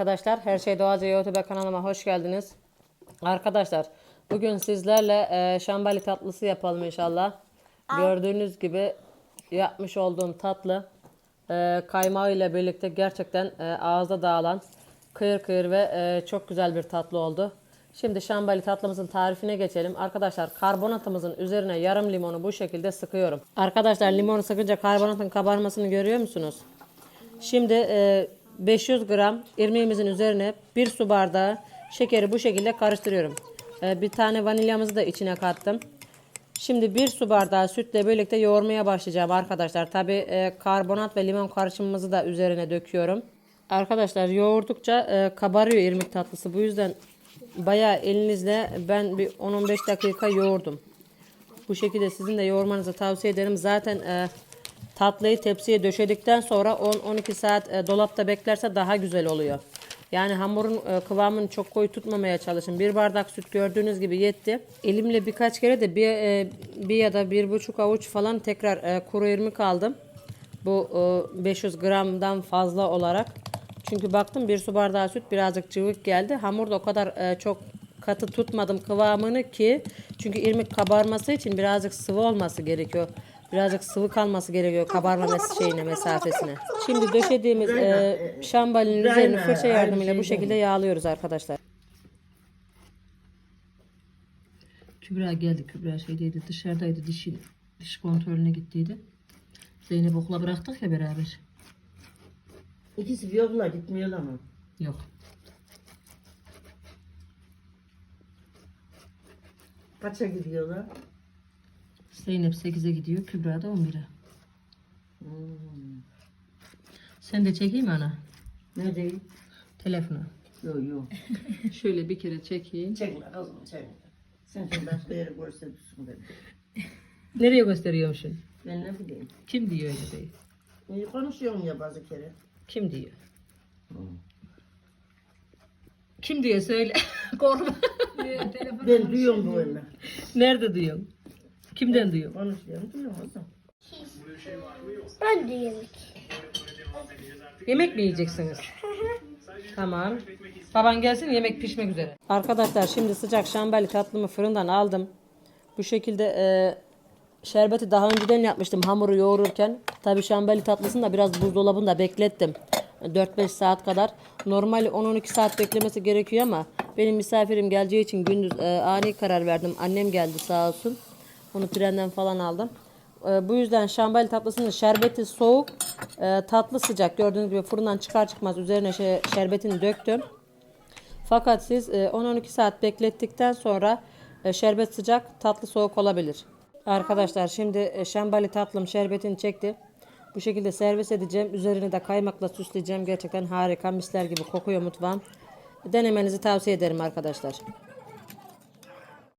arkadaşlar. Her şey Doğaca YouTube kanalıma hoş geldiniz. Arkadaşlar bugün sizlerle e, şambali tatlısı yapalım inşallah. Gördüğünüz gibi yapmış olduğum tatlı e, kaymağı ile birlikte gerçekten e, ağızda dağılan kıyır kıyır ve e, çok güzel bir tatlı oldu. Şimdi şambali tatlımızın tarifine geçelim. Arkadaşlar karbonatımızın üzerine yarım limonu bu şekilde sıkıyorum. Arkadaşlar limonu sıkınca karbonatın kabarmasını görüyor musunuz? Şimdi e, 500 gram irmiğimizin üzerine bir su bardağı şekeri bu şekilde karıştırıyorum. E, bir tane vanilyamızı da içine kattım. Şimdi bir su bardağı sütle birlikte yoğurmaya başlayacağım arkadaşlar. Tabi e, karbonat ve limon karışımımızı da üzerine döküyorum. Arkadaşlar yoğurdukça e, kabarıyor irmik tatlısı. Bu yüzden bayağı elinizle ben bir 10-15 dakika yoğurdum. Bu şekilde sizin de yoğurmanızı tavsiye ederim. Zaten e, tatlıyı tepsiye döşedikten sonra 10-12 saat e, dolapta beklerse daha güzel oluyor. Yani hamurun e, kıvamını çok koyu tutmamaya çalışın. Bir bardak süt gördüğünüz gibi yetti. Elimle birkaç kere de bir, e, bir ya da bir buçuk avuç falan tekrar e, kuru irmik aldım. Bu e, 500 gramdan fazla olarak. Çünkü baktım bir su bardağı süt birazcık cıvık geldi. Hamur da o kadar e, çok katı tutmadım kıvamını ki. Çünkü irmik kabarması için birazcık sıvı olması gerekiyor. Birazcık sıvı kalması gerekiyor kabarma mes- şeyine mesafesine. Şimdi döşediğimiz e, şambalinin üzerini fırça yardımıyla bu şekilde yağlıyoruz arkadaşlar. Kübra geldi. Kübra şeydeydi dışarıdaydı dişi diş kontrolüne gittiydi. Zeynep okula bıraktık ya beraber. İkisi bir yolla gitmiyorlar mı? Yok. Kaça gidiyorlar? Zeynep 8'e gidiyor. Kübra da 11'e. Hmm. Sen de çekeyim ana? Ne değil? Telefonu. Yok yok. Şöyle bir kere çekeyim. Çekme kızım çekme. Sen şimdi başka yere gösteriyorsun beni. Nereye gösteriyormuşsun? Ben ne bileyim. Kim diyor öyle değil? İyi konuşuyorum ya bazı kere. Kim diyor? Kim diyor söyle. Korkma. Ben duyuyorum böyle. Nerede diyorsun? Kimden diyor? Konuşuyorum duyuyorum kızım. Ben de yemek. Yemek mi yiyeceksiniz? tamam. Baban gelsin yemek pişmek üzere. Arkadaşlar şimdi sıcak şambali tatlımı fırından aldım. Bu şekilde e, şerbeti daha önceden yapmıştım hamuru yoğururken. Tabi şambali tatlısını da biraz buzdolabında beklettim. 4-5 saat kadar. Normal 10-12 saat beklemesi gerekiyor ama benim misafirim geleceği için gündüz e, ani karar verdim. Annem geldi sağ olsun. Onu trenden falan aldım. E, bu yüzden şambali tatlısının şerbeti soğuk, e, tatlı sıcak. Gördüğünüz gibi fırından çıkar çıkmaz üzerine şey, şerbetini döktüm. Fakat siz e, 10-12 saat beklettikten sonra e, şerbet sıcak, tatlı soğuk olabilir. Arkadaşlar şimdi e, şambali tatlım şerbetini çekti. Bu şekilde servis edeceğim. Üzerini de kaymakla süsleyeceğim. Gerçekten harika, misler gibi kokuyor mutfağım. Denemenizi tavsiye ederim arkadaşlar.